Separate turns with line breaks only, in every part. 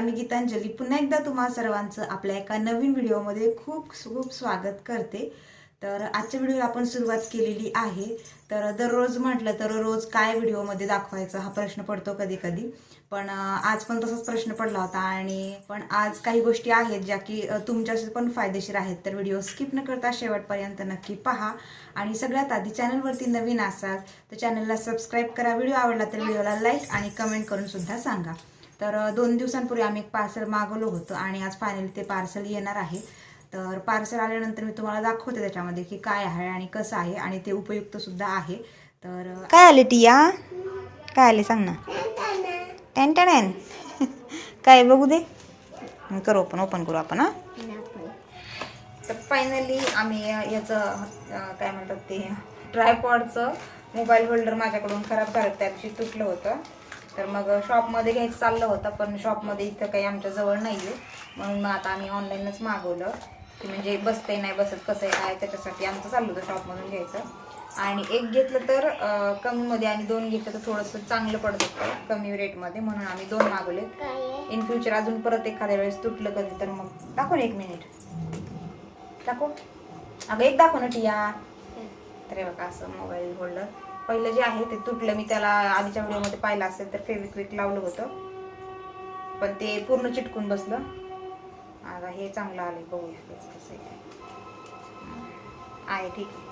मी गीतांजली पुन्हा एकदा तुम्हा सर्वांचं आपल्या एका नवीन व्हिडिओमध्ये खूप खूप स्वागत करते. तर आजच्या व्हिडिओला आपण सुरुवात केलेली आहे. तर दररोज म्हटलं तर रोज काय व्हिडिओमध्ये दाखवायचा हा प्रश्न पडतो कधी कधी पण आज पण तसाच प्रश्न पडला होता आणि पण आज काही गोष्टी आहेत ज्या की तुमच्यासाठी पण फायदेशीर आहेत. तर व्हिडिओ स्किप न करता शेवटपर्यंत नक्की पहा. आणि सगळ्यात आधी चॅनलवरती नवीन असाल तर चॅनलला सबस्क्राईब करा. व्हिडिओ आवडला तर व्हिडिओला लाईक आणि कमेंट करून सुद्धा सांगा. तर दोन दिवसांपूर्वी आम्ही एक पार्सल मागवलं होतं आणि आज फायनली ते पार्सल येणार आहे. तर पार्सल आल्यानंतर मी तुम्हाला दाखवते त्याच्यामध्ये की काय आहे आणि कसं आहे आणि ते उपयुक्त सुद्धा आहे. तर काय आले टिया? काय आले सांग ना. टेन टेन काय बघू दे. करू ओपन ओपन करू आपण हां. तर फायनली आम्ही याचं काय म्हणतात ते ट्रायपॉडचं मोबाईल होल्डर माझ्याकडून खराब झालं त्या दिवशी तुटलं होतं. तर मग शॉपमध्ये घ्यायचं चाललं होतं पण शॉपमध्ये इथं काही आमच्या जवळ नाही आहे म्हणून मग आता आम्ही ऑनलाईनच मागवलं की म्हणजे बसते नाही बसत कसं आहे काय त्याच्यासाठी आमचं चाललं होतं शॉपमधून घ्यायचं. आणि एक घेतलं तर कमीमध्ये आणि दोन घेतलं तर थोडंसं चांगलं पडत होतं कमी रेटमध्ये म्हणून आम्ही दोन मागवले. इन फ्युचर अजून परत एखाद्या वेळेस तुटलं कधी तर मग दाखव एक मिनिट दाखव. अगं एक दाखव ना टिया. तर बघा असं मोबाईल होल्डर. पहिलं जे आहे ते तुटलं. मी त्याला आधीच्या व्हिडिओमध्ये पाहिलं असेल तर फेविक्विक लावलं होतं. पण ते पूर्ण चिटकून बसलं. आता हे चांगलं आलंय बघूया कसं आहे ठीक आहे.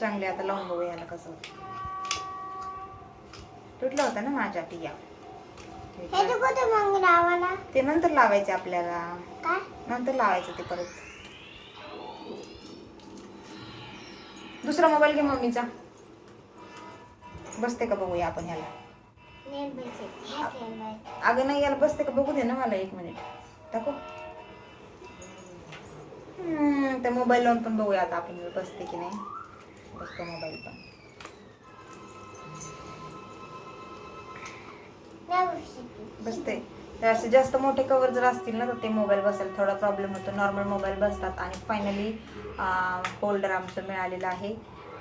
चांगले आता लावून बघूया याला कसं होतं. तुटलं होतं ना माझ्या टिया.
तू
नंतर लावायचे आपल्याला. नंतर लावायचं ते परत. दुसरा मोबाईल घे मम्मीचा. बसते का बघूया आपण
ठेवाय
अगं नाही याला बसते का बघू दे ना मला एक मिनिट हम्म, त्या मोबाईल लावून पण बघूया आता आपण बसते की नाही. बसतो मोबाईल पण. बसते. तर असे जास्त मोठे कवर जर असतील ना तर ते मोबाईल बसायला थोडा प्रॉब्लेम होतो. नॉर्मल मोबाईल बसतात. आणि फायनली होल्डर आमचं मिळालेलं आहे.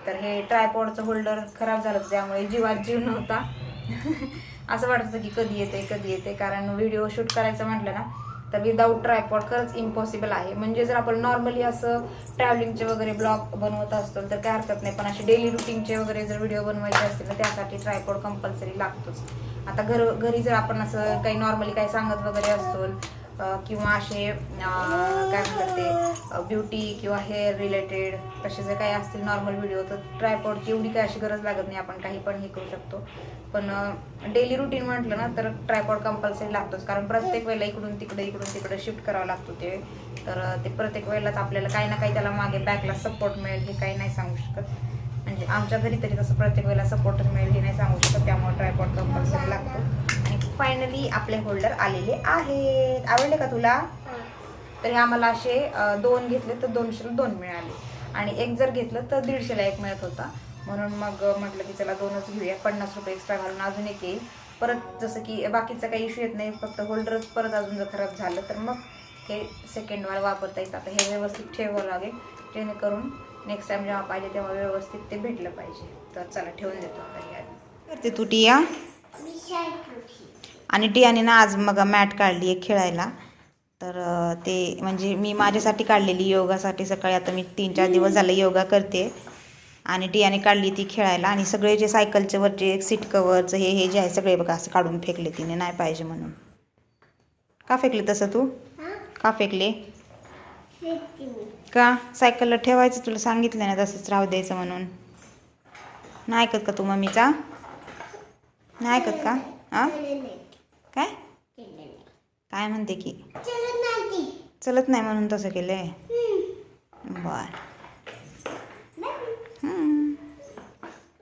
तर हे ट्रायपॉडचं होल्डर खराब झालं त्यामुळे जीवात जीव नव्हता. असं वाटत होतं की कधी येते कधी येते कारण व्हिडिओ शूट करायचं म्हटलं ना तर विदाऊट ट्रायपॉड खरंच इम्पॉसिबल आहे. म्हणजे जर आपण नॉर्मली असं ट्रॅव्हलिंगचे वगैरे ब्लॉग बनवत असतो तर काय हरकत नाही. पण असे डेली रुटीनचे वगैरे जर व्हिडिओ बनवायचे असतील तर त्यासाठी ट्रायपॉड कंपल्सरी लागतोच. आता घर घरी जर आपण असं काही नॉर्मली काही सांगत वगैरे असतो किंवा असे काय म्हणतात ते ब्युटी किंवा हेअर रिलेटेड तसे जर काही असतील नॉर्मल व्हिडिओ तर ट्रायपॉडची एवढी काही अशी गरज लागत नाही आपण काही पण हे करू शकतो. पण डेली रुटीन म्हटलं ना तर ट्रायपॉड कंपल्सरी लागतोच. कारण प्रत्येक वेळेला इकडून तिकडे इकडून तिकडे शिफ्ट करावं लागतो ते. तर ते प्रत्येक वेळेलाच आपल्याला काही ना काही त्याला मागे बॅकला सपोर्ट मिळेल हे काही नाही सांगू शकत. म्हणजे आमच्या घरी तरी तसं प्रत्येक वेळेला सपोर्टच मिळेल हे नाही सांगू शकत त्यामुळे ट्रायपॉड कंपल्सरी लागतो. आणि फायनली आपले होल्डर आलेले आहेत. आवडले का तुला? तर हे आम्हाला असे दोन घेतले तर दोनशेला दोन मिळाले. आणि एक जर घेतलं तर दीडशेला एक मिळत होता. म्हणून मग म्हटलं की चला दोनच घेऊया. पन्नास रुपये एक्स्ट्रा घालून अजून एक येईल. परत जसं की बाकीचा काही इश्यू येत नाही फक्त होल्डरच परत अजून जर खराब झालं तर मग हे सेकंड वाला वापरता येतं आता हे व्यवस्थित ठेवावं लागेल. जेणेकरून नेक्स्ट टाइम जेव्हा पाहिजे तेव्हा व्यवस्थित ते भेटलं पाहिजे. तर चला ठेवून देतो आता. करते तू टिया. आणि टियाने ना आज मग मॅट काढली आहे खेळायला. तर ते म्हणजे मी माझ्यासाठी काढलेली योगासाठी सकाळी. आता मी तीन चार दिवस झाले योगा करते. आणि टियाने काढली ती खेळायला. आणि सगळे जे सायकलचे वरचे सीट कवरचं हे हे जे आहे सगळे बघा असं काढून फेकले तिने. नाही पाहिजे म्हणून. का फेकले तसं तू?
हा?
का फेकले? का? सायकलला ठेवायचं तुला सांगितलं ना तसंच राहू द्यायचं म्हणून. नाही ऐकत का तू मम्मीचा? नाही ऐकत का? हां काय? काय म्हणते की?
चलत नाही
म्हणून तसं केलंय? बर.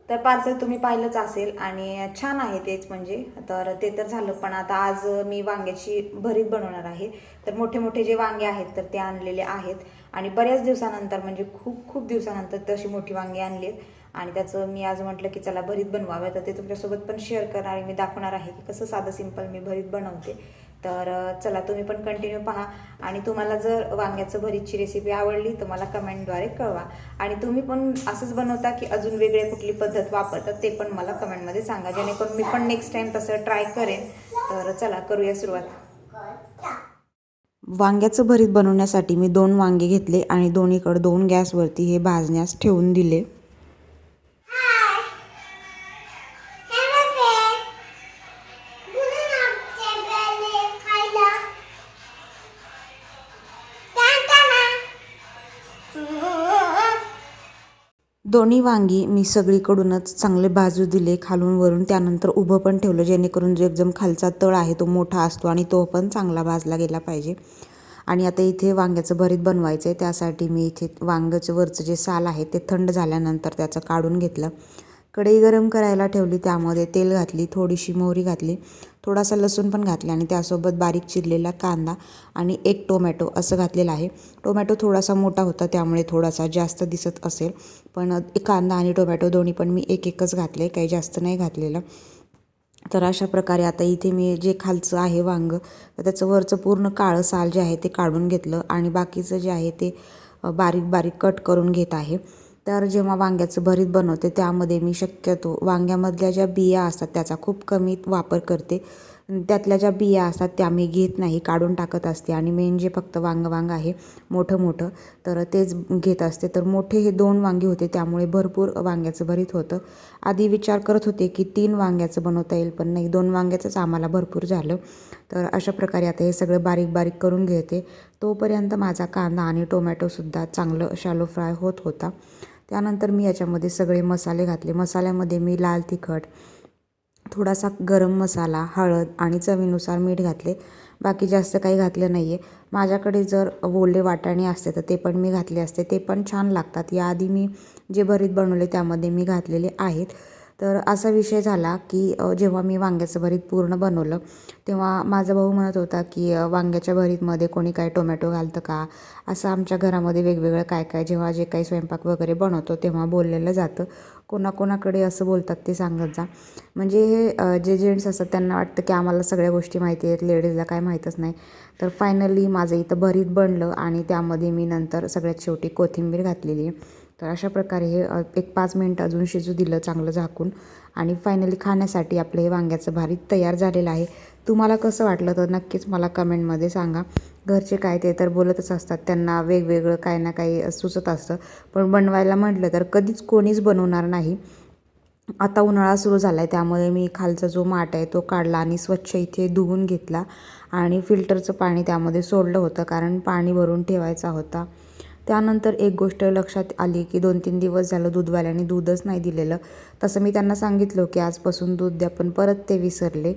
तर पार्सल तुम्ही पाहिलंच असेल आणि छान आहे तेच म्हणजे. तर ते तर झालं पण आता आज मी वांग्याची भरीत बनवणार आहे. तर मोठे मोठे जे वांगे आहेत तर ते आणलेले आहेत. आणि बऱ्याच दिवसानंतर म्हणजे खूप खूप दिवसानंतर तशी मोठी वांगी आणलीत आणि त्याचं मी आज म्हटलं की चला भरीत बनवावं. तर ते तुमच्यासोबत पण शेअर करणार मी दाखवणार आहे की कसं साधं सिंपल मी भरीत बनवते. तर चला तुम्ही पण कंटिन्यू पहा. आणि तुम्हाला जर वांग्याचं भरीतची रेसिपी आवडली तर मला कमेंटद्वारे कळवा. आणि तुम्ही पण असंच बनवता की अजून वेगळे कुठली पद्धत वापरतात ते पण मला कमेंटमध्ये सांगा. जेणेकरून मी पण नेक्स्ट टाईम तसं ट्राय करेन. तर चला करूया सुरुवात. वांग्याचं भरीत बनवण्यासाठी मी दोन वांगे घेतले आणि दोन्हीकडे दोन गॅसवरती हे भाजण्यास ठेवून दिले. दोन्ही वांगी मी सगळीकडूनच चांगले भाजू दिले खालून वरून. त्यानंतर उभं पण ठेवलं जेणेकरून जो एकदम खालचा तळ आहे तो मोठा असतो आणि तो पण चांगला भाजला गेला पाहिजे. आणि आता इथे वांग्याचं भरीत बनवायचं आहे. त्यासाठी मी इथे वांग्याचं वरचं जे साल आहे ते थंड झाल्यानंतर त्याचं काढून घेतलं. कढई गरम करायला ठेवली त्यामध्ये तेल घातली थोडीशी मोहरी घातली. थोडासा लसूण पण घातला आणि त्यासोबत बारीक चिरलेला कांदा आणि एक टोमॅटो असं घातलेलं आहे. टोमॅटो थोडासा मोठा होता त्यामुळे थोडासा जास्त दिसत असेल. पण कांदा आणि टोमॅटो दोन्ही पण मी एक एकच घातले काही जास्त नाही घातलेलं. तर अशा प्रकारे आता इथे मी जे खालचं आहे वांगं तर त्याचं वरचं पूर्ण काळं साल जे आहे ते काढून घेतलं आणि बाकीचं जे आहे ते बारीक बारीक कट करून घेत आहे. तर जेव्हा वांग्याचं भरीत बनवते त्यामध्ये मी शक्यतो वांग्यामधल्या ज्या बिया असतात त्याचा खूप कमी वापर करते. त्यातल्या ज्या बिया असतात त्या मी घेत नाही काढून टाकत असते. आणि मेन जे फक्त वांग वांग आहे मोठं मोठं तर तेच घेत असते. तर मोठे हे दोन वांगे होते त्यामुळे भरपूर वांग्याचं भरीत होतं. आधी विचार करत होते की तीन वांग्याचं बनवता येईल पण नाही दोन वांग्याचंच आम्हाला भरपूर झालं. तर अशा प्रकारे आता हे सगळं बारीक बारीक करून घेते. तोपर्यंत माझा कांदा आणि टोमॅटोसुद्धा चांगलं शालो फ्राय होत होता. त्यानंतर मी याच्यामध्ये सगळे मसाले घातले. मसाल्यामध्ये मी लाल तिखट थोडासा गरम मसाला हळद आणि चवीनुसार मीठ घातले. बाकी जास्त काही घातलं नाही आहे माझ्याकडे जर ओले वाटाणे असते तर ते पण मी घातले असते. ते पण छान लागतात. याआधी मी जे भरीत बनवले त्यामध्ये मी घातलेले आहेत. तर असा विषय झाला की जेव्हा मी वांग्याचं भरीत पूर्ण बनवलं तेव्हा माझा भाऊ म्हणत होता की वांग्याच्या भरीतमध्ये कोणी काय टोमॅटो घालतं का? असं आमच्या घरामध्ये वेगवेगळं काय काय जेव्हा जे काही स्वयंपाक वगैरे बनवतो तेव्हा बोललेलं जातं. कोणाकोणाकडे असं बोलतात ते सांगत जा. म्हणजे हे जे जेंट्स असतात त्यांना वाटतं की आम्हाला सगळ्या गोष्टी माहिती आहेत लेडीजला काय माहीतच नाही. तर फायनली माझं इथं भरीत बनलं आणि त्यामध्ये मी नंतर सगळ्यात शेवटी कोथिंबीर घातलेली आहे. तर अशा प्रकारे हे एक पाच मिनटं अजून शिजू दिलं चांगलं झाकून. आणि फायनली खाण्यासाठी आपलं हे वांग्याचं भारीत तयार झालेलं आहे. तुम्हाला कसं वाटलं तर नक्कीच मला कमेंटमध्ये सांगा. घरचे काय ते तर बोलतच असतात. त्यांना वेगवेगळं काही ना काही सुचत असतं. पण बनवायला म्हटलं तर कधीच कोणीच बनवणार नाही. आता उन्हाळा सुरू झाला आहे त्यामुळे मी खालचा जो माठ आहे तो काढला आणि स्वच्छ इथे धुवून घेतला. आणि फिल्टरचं पाणी त्यामध्ये सोडलं होतं. कारण पाणी भरून ठेवायचा होता. त्यानंतर एक गोष्ट लक्षात आली की दोन तीन दिवस झालं दूधवाल्याने दूधच नाही दिलेलं. तसं मी त्यांना सांगितलं की आजपासून दूध द्या पण परत ते विसरले.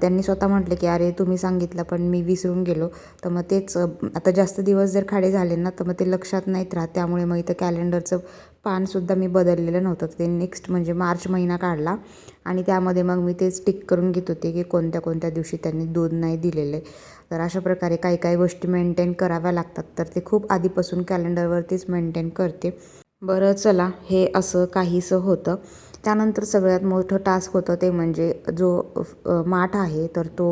त्यांनी स्वतः म्हटले की अरे तुम्ही सांगितलं पण मी विसरून गेलो. तर मग तेच आता जास्त दिवस जर खाडे झाले ना तर मग ते लक्षात नाहीत राहत. त्यामुळे मग इथं कॅलेंडरचं पानसुद्धा मी बदललेलं नव्हतं. ते नेक्स्ट म्हणजे मार्च महिना काढला आणि त्यामध्ये मग मी तेच टिक करून घेत होते की कोणत्या कोणत्या दिवशी त्यांनी दूध नाही दिलेलं आहे. तर अशा प्रकारे काही काही गोष्टी मेंटेन कराव्या लागतात. तर ते खूप आधीपासून कॅलेंडरवरतीच मेंटेन करते. बरं चला हे असं काहीसं होतं. त्यानंतर सगळ्यात मोठं टास्क होतं ते म्हणजे जो माठ आहे तर तो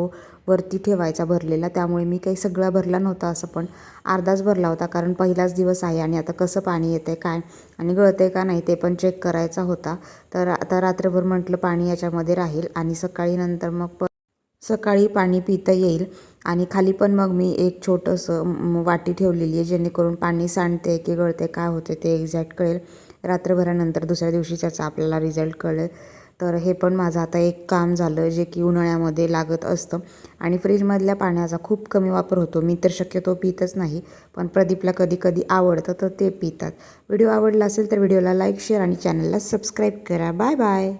वरती ठेवायचा भरलेला. त्यामुळे मी काही सगळा भरला नव्हता असं पण अर्धाच भरला होता कारण पहिलाच दिवस आहे आणि आता कसं पाणी येतं आहे काय आणि गळतं आहे का नाही ते पण चेक करायचा होता. तर आता रात्रभर म्हटलं पाणी याच्यामध्ये राहील आणि सकाळी नंतर मग प सकाळी पाणी पिता येईल आणि खाली पण मग मी एक छोटंसं वाटी ठेवलेली आहे जेणेकरून पाणी सांडते की गळते काय होते ते एक्झॅक्ट कळेल. रात्रभरानंतर दुसऱ्या दिवशी त्याचा आपल्याला रिझल्ट कळेल. तर हे पण माझं आता एक काम झालं जे की उन्हाळ्यामध्ये लागत असतं आणि फ्रीजमधल्या पाण्याचा खूप कमी वापर होतो. मी तर शक्यतो पितच नाही पण प्रदीपला कधी कधी आवडतं तर ते पितात. व्हिडिओ आवडला असेल तर व्हिडिओला लाईक शेअर आणि चॅनलला सबस्क्राईब करा. Bye bye.